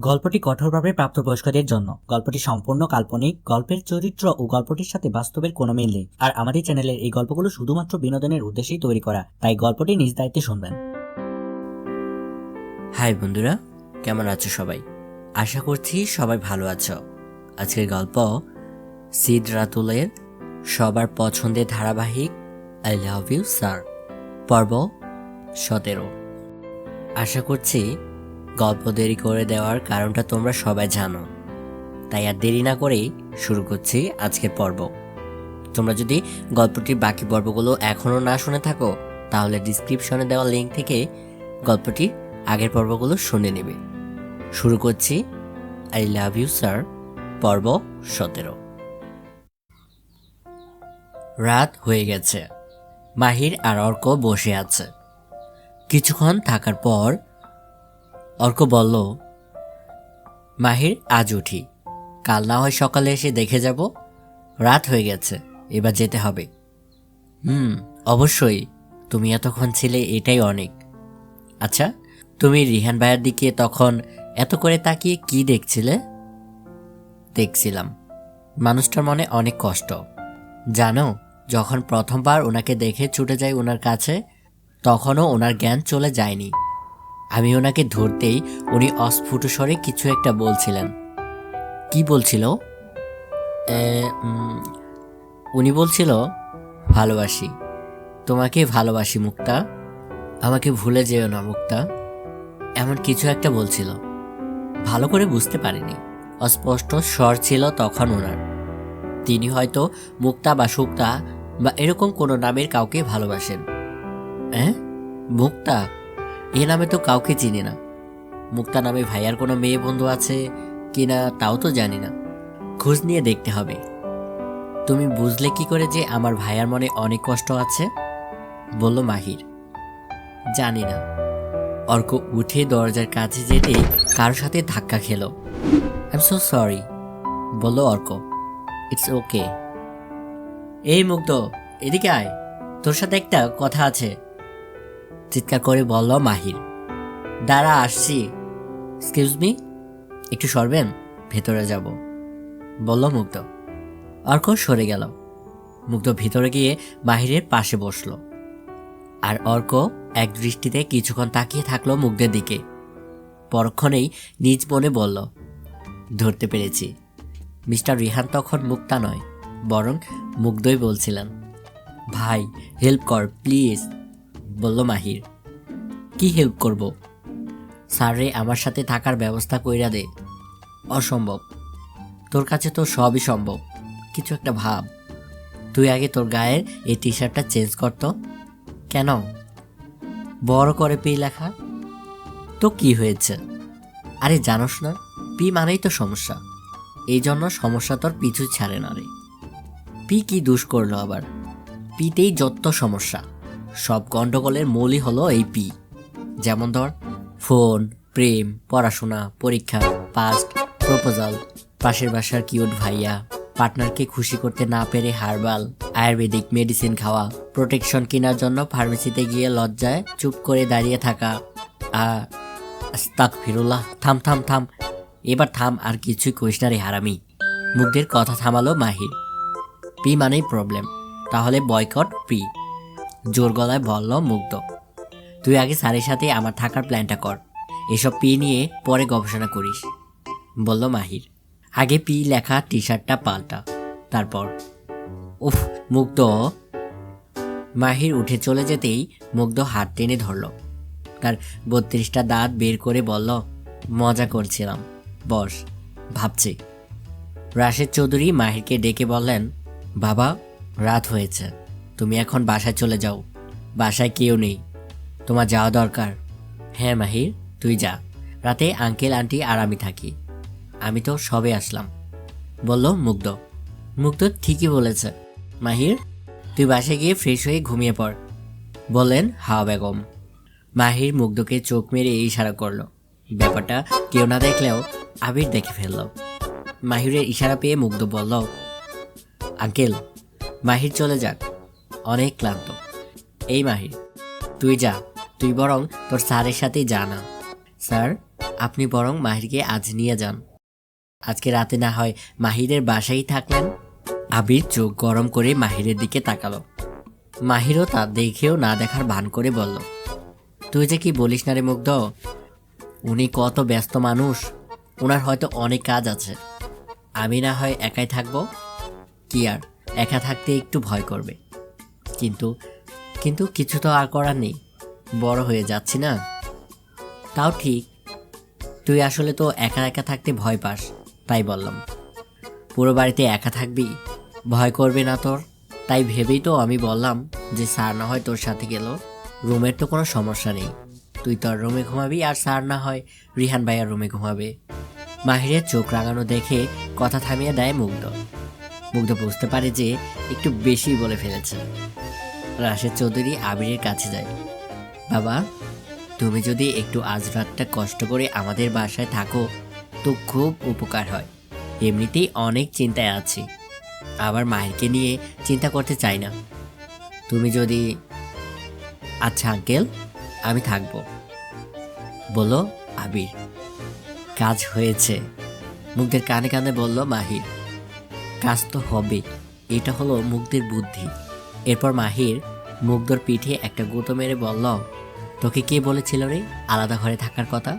গল্পটি কঠোরভাবে প্রাপ্তবয়স্কদের জন্য। গল্পটি সম্পূর্ণ কাল্পনিক, গল্পের চরিত্র ও গল্পটির সাথে বাস্তবের কোনো মিল নেই। আর আমাদের চ্যানেলের এই গল্পগুলো শুধুমাত্র বিনোদনের উদ্দেশ্যেই তৈরি করা, তাই গল্পটি নিজ দায়িত্বে শুনবেন। হাই বন্ধুরা, কেমন আছো সবাই? আশা করছি সবাই ভালো আছো। আজকের গল্প সিদ রাতুলের সবার পছন্দের ধারাবাহিক আই লাভ ইউ, স্যার, পর্ব সতেরো। আশা করছি গল্প দেরি করে দেওয়ার কারণটা তোমরা সবাই জানো। তাই আর দেরি না করেই শুরু করছি আজকের পর্ব। তোমরা যদি গল্পটির বাকি পর্বগুলো এখনও না শুনে থাকো, তাহলে ডিসক্রিপশনে দেওয়া লিঙ্ক থেকে গল্পটি আগের পর্বগুলো শুনে নেবে। শুরু করছি আই লাভ ইউ স্যার পর্ব সতেরো। রাত হয়ে গেছে। মাহির আর অর্ক বসে আছে। কিছুক্ষণ থাকার পর অর্ক বলল, মাহির, আজ উঠি। কাল না হয় সকালে এসে দেখে যাব। রাত হয়ে গেছে, এবার যেতে হবে। হুম, অবশ্যই। তুমি এতক্ষণ ছিলে, এটাই অনেক। আচ্ছা তুমি রিহান ভাইয়ের দিকে তখন এত করে তাকিয়ে কি দেখছিলে? দেখছিলাম। মানুষটার মনে অনেক কষ্ট। জানো, যখন প্রথমবার ওনাকে দেখে ছুটে যাই ওনার কাছে, তখনও ওনার জ্ঞান চলে যায়নি। আমি ওনাকে ধরতেই উনি অস্ফুট স্বরে কিছু একটা বলছিলেন। কি বলছিল? উনি বলছিল, ভালোবাসি। তোমাকে ভালোবাসি, মুক্তা। আমাকে ভুলে যেও না, মুক্তা। এমন কিছু একটা বলছিল। ভালো করে বুঝতে পারিনি। অস্পষ্ট স্বর ছিল তখন ওনার। তিনি হয়তো মুক্তা বা সুক্তা বা এরকম কোনো নামের কাউকে ভালোবাসেন। হ্যাঁ মুক্তা? এ নামে তো কাউকে চিনি না। মুক্তা নামে ভাইয়ার কোনো মেয়ে বন্ধু আছে কিনা তাও তো জানি না। খোঁজ নিয়ে দেখতে হবে। তুমি বুঝলে কি করে যে আমার ভাইয়ার মনে অনেক কষ্ট আছে? বলল মাহির। জানি না। অর্ক উঠে দরজার কাছে যেতে কারোর সাথে ধাক্কা খেলো। আই এম সো সরি বলল অর্ক। ইটস ওকে এই মুগ্ধ এদিকে আয়। তোর সাথে একটা কথা আছে। চিৎকার করে বলল মাহির দাঁড়া, আসছি। এক্সকিউজ মি একটু সরবেন, ভেতরে যাব। বলল মুগ্ধ। অর্ক সরে গেল। মুগ্ধ ভিতরে গিয়ে মাহিরের পাশে বসল। আর অর্ক এক দৃষ্টিতে কিছুক্ষণ তাকিয়ে থাকল মুগ্ধের দিকে। পরক্ষণেই নিজ মনে বলল, ধরতে পেরেছি। মিস্টার রিহান তখন মুক্তা নয়, বরং মুগ্ধই বলছিলেন, ভাই, হেল্প কর, প্লিজ। বলল, মাহির, কি হেল্প করব? স্যারে আমার সাথে থাকার ব্যবস্থা কইরা দে। অসম্ভব। তোর কাছে তো সবই সম্ভব। কিছু একটা ভাব। তুই আগে তোর গায়ের এই টি শার্টটা চেঞ্জ করতো কেন? বড় করে পি লেখা। তো কি হয়েছে? আরে জানোস না, পি মানেই তো সমস্যা। এই জন্য সমস্যা তোর পিছু ছাড়ে না রে। পি কি দুষ করল আবার? পিতেই যত সমস্যা। সব গণ্ডগোলের মূলই হলো এই পি। যেমন ধর, ফোন, প্রেম, পড়াশোনা, পরীক্ষা পাস্ট প্রপোজাল পাশের বাসার কিউট ভাইয়া পার্টনারকে খুশি করতে না পেরে হার্বাল আয়ুর্বেদিক মেডিসিন খাওয়া প্রোটেকশন কেনার জন্য ফার্মেসিতে গিয়ে লজ্জায় চুপ করে দাঁড়িয়ে থাকা আস্তাক ফিরুল্লাহ থাম থাম থাম, এবার থাম, আর কিছুই কইস হারামি। মুগ্ধের কথা থামালো মাহির। পি মানেই প্রবলেম তাহলে বয়কট পি। জোর গলায় বলল, মুগ্ধ, তুই আগে স্যারের সাথে আমার থাকার প্ল্যানটা কর। এসব পি নিয়ে পরে গবেষণা করিস, বলল মাহির। আগে পি লেখা টি শার্টটা পাল্টা, তারপর, উফ, মুগ্ধ। মাহির উঠে চলে যেতেই মুগ্ধ হাত টেনে ধরল। তার বত্রিশটা দাঁত বের করে বলল, মজা করছিলাম, বস, ভাবছি। রাশেদ চৌধুরী মাহিরকে ডেকে বললেন, বাবা, রাত হয়েছে। তুমি এখন বাসায় চলে যাও। বাসায় কেউ নেই। তোমার যাওয়া দরকার। হ্যাঁ মাহির, তুই যা। রাতে আঙ্কেল, আন্টি আর আমি থাকি। আমি তো সবে আসলাম। বলল মুগ্ধ। মুগ্ধ ঠিকই বলেছে। মাহির, তুই বাসায় গিয়ে ফ্রেশ হয়ে ঘুমিয়ে পড়। বললেন হাওয়া বেগম। মাহির মুগ্ধকে চোখ মেরে ইশারা করল। ব্যাপারটা কেউ না দেখলেও আবির দেখে ফেলল। মাহিরের ইশারা পেয়ে মুগ্ধ বলল, আঙ্কেল, মাহির চলে যাক। অনেক ক্লান্ত। এই মাহির, তুই যা, তুই বরং তোর স্যারের সাথেই যা না। স্যার, আপনি বরং মাহিরকে আজ নিয়ে যান। আজকে রাতে না হয় মাহিরের বাসায় থাকলেন? আবির চোখ গরম করে মাহিরের দিকে তাকালো। মাহিরও তা দেখেও না দেখার ভান করে বলল, তুই যে কি বলিস না রে মুগ্ধ? উনি কত ব্যস্ত মানুষ। ওনার হয়তো অনেক কাজ আছে। আমি না হয় একাই থাকব? কি আর, একা থাকতে একটু ভয় করবে। কিন্তু কিন্তু কিছু তো আর করার নেই। বড় হয়ে যাচ্ছি না। তাও ঠিক, তুই আসলে তো একা একা থাকতে ভয় পাস, তাই বললাম। পুরো বাড়িতে একা থাকবি? ভয় করবে না তোর? তাই ভেবেই তো আমি বললাম যে স্যার না হয় তোর সাথে গেল। রুমের তো কোনো সমস্যা নেই। তুই তোর রুমে ঘুমাবি আর স্যার না হয় রিহান ভাইয়ার রুমে ঘুমাবে। মাহিরের চোখ রাঙানো দেখে কথা থামিয়ে দেয় মুগ্ধ। মুগ্ধ বুঝতে পারে যে একটু বেশি বলে ফেলেছে। রাশেদ চৌধুরী আবিরের কাছে যায়। বাবা, তুমি যদি একটু আজ রাতটা কষ্ট করে আমাদের বাসায় থাকো, তো খুব উপকার হয়। এমনিতেই অনেক চিন্তায় আছি। আবার মায়েরকে নিয়ে চিন্তা করতে চাই না। তুমি যদি আচ্ছা আঙ্কেল, আমি থাকব। বলো আবির। কাজ হয়েছে। মুগ্ধের কানে কানে বলল মাহির। কাজ তো হবে এটা হলো মুগ্ধের বুদ্ধি। এরপর মাহির মুগ্ধর পিঠে একটা গুঁতো মেরে বলল, তোকে কে বলেছিল রে আলাদা ঘরে থাকার কথা?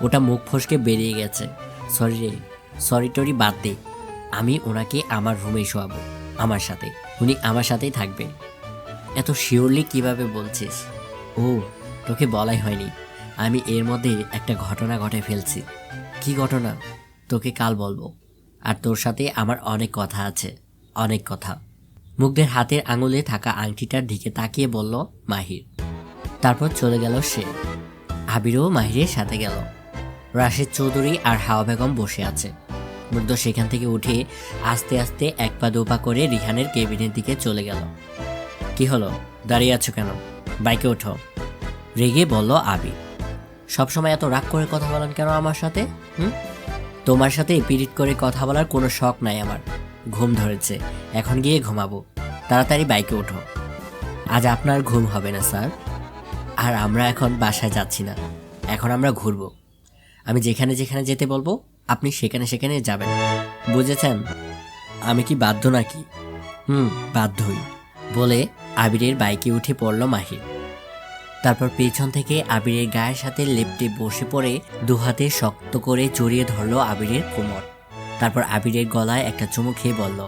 ওটা মুখ ফসকে বেরিয়ে গেছে। সরি রে, সরি টরি বাদ দে। আমি ওনাকে আমার রুমে শোয়াবো, আমার সাথে। উনি আমার সাথেই থাকবে। এত শিওরলি কীভাবে বলছিস? ও, তোকে বলাই হয়নি। আমি এর মধ্যে একটা ঘটনা ঘটে ফেলছি। কি ঘটনা? তোকে কাল বলব। আর তোর সাথে আমার অনেক কথা আছে, অনেক কথা। মুগ্ধের হাতের আঙুলে থাকা আংটিটার দিকে তাকিয়ে বলল, মাহির। তারপর চলে গেল সে। আবিরও মাহিরের সাথে গেল। রাশেদ চৌধুরী আর হাওয়া বেগম বসে আছে। মুগ্ধ সেখান থেকে উঠে আস্তে আস্তে এক পা দু পা করে রিহানের কেবিনের দিকে চলে গেল। কি হলো? দাঁড়িয়ে আছো কেন? বাইকে ওঠো। রেগে বলল আবির সবসময় এত রাগ করে কথা বলেন কেন আমার সাথে? হুম? তোমার সাথে পিরিট করে কথা বলার কোনো শখ নাই আমার। ঘুম ধরেছে। এখন গিয়ে ঘুমাবো। তাড়াতাড়ি বাইকে ওঠো। আজ আপনার ঘুম হবে না, স্যার। আর আমরা এখন বাসায় যাচ্ছি না। এখন আমরা ঘুরবো। আমি যেখানে যেখানে যেতে বলব, আপনি সেখানে সেখানে যাবেন। বুঝেছেন? আমি কি বাধ্য নাকি? হুম, বাধ্যই। বলে আবিরের বাইকে উঠে পড়ল মাহির। তারপর পেছন থেকে আবিরের গায়ের সাথে লেপটে বসে পড়ে দুহাতে শক্ত করে জড়িয়ে ধরলো আবিরের কোমর। তারপর আবিরের গলায় একটা চুমু খেয়ে বলল,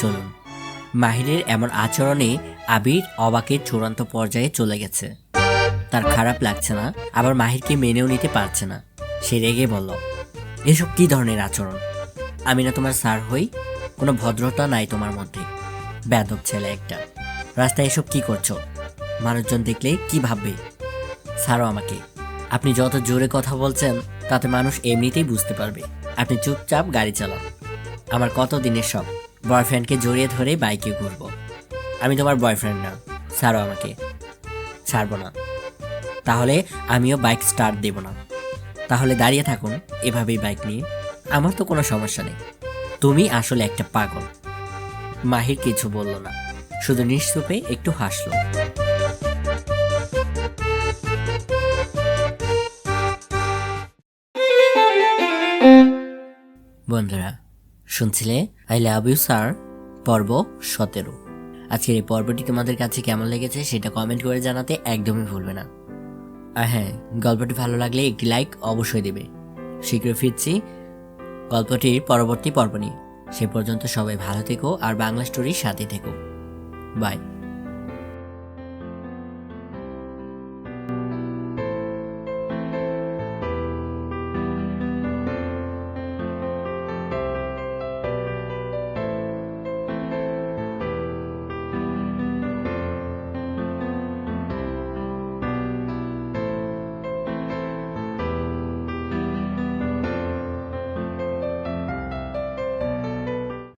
চলুন। মাহিরের এমন আচরণে আবির অবাকের চূড়ান্ত পর্যায়ে চলে গেছে। তার খারাপ লাগছে না, আবার মাহিরকে মেনেও নিতে পারছে না। সে রেগে বলল, এসব কি ধরনের আচরণ? আমি না তোমার স্যার হই, কোনো ভদ্রতা নাই তোমার মধ্যে। বেদব ছেলে একটা। রাস্তায় এসব কি করছ? মানুষজন দেখলে কি ভাববে? ছাড়ো আমাকে। আপনি যত জোরে কথা বলছেন তাতে মানুষ এমনিতেই বুঝতে পারবে। আপনি চুপচাপ গাড়ি চালান। আমার কত দিনের সব বয়ফ্রেন্ডকে জড়িয়ে ধরে বাইকে ঘুরবো। আমি তোমার বয়ফ্রেন্ড না। ছাড়ো আমাকে। ছাড়বো না। তাহলে আমিও বাইক স্টার্ট দেব না। তাহলে দাঁড়িয়ে থাকুন, এভাবেই বাইক নিয়ে। আমার তো কোনো সমস্যা নেই। তুমি আসলে একটা পাগল। মাহির কিছু বলল না। শুধু নিশ্চুপে একটু হাসলো। বন্ধুরা, শুনছিলে? আই লাভ ইউ স্যার পর্ব সতেরো। আজকের এই পর্বটি তোমাদের কাছে কেমন লেগেছে সেটা কমেন্ট করে জানাতে একদমই ভুলবে না। আর হ্যাঁ গল্পটি ভালো লাগলে একটি লাইক অবশ্যই দেবে। শীঘ্রই ফিরছি গল্পটির পরবর্তী পর্ব নিয়ে। সে পর্যন্ত সবাই ভালো থেকো আর বাংলা স্টোরির সাথে থেকো। বাই